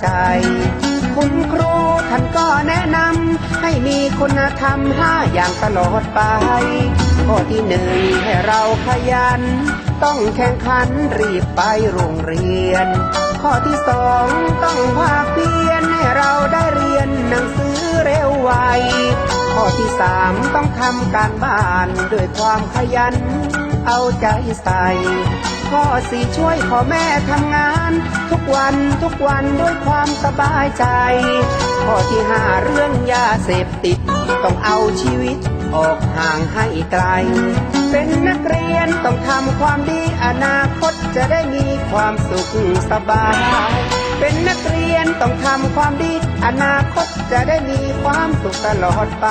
ใจ คุณครูท่านก็แนะนำให้มีคุณธรรมห้าอย่างตลอดไป ข้อที่หนึ่งให้เราขยัน ต้องแข่งขันรีบไปโรงเรียน ข้อที่สองต้องภาคเพียรให้เราได้เรียนหนังสือเร็วไว ข้อที่สามต้องทำการบ้านด้วยความขยัน เอาใจใส่ ข้อสี่ช่วยพ่อแม่ทำงาน ทุกวันทุกวันด้วยความสบายใจ ข้อที่ห้าเรื่องยาเสพติด ต้องเอาชีวิตออกห่างให้ไกล เป็นนักเรียนต้องทำความดีอนาคตจะได้มีความสุขสบาย เป็นนักเรียนต้องทำความดี อนาคตจะได้มีความสุขตลอดไป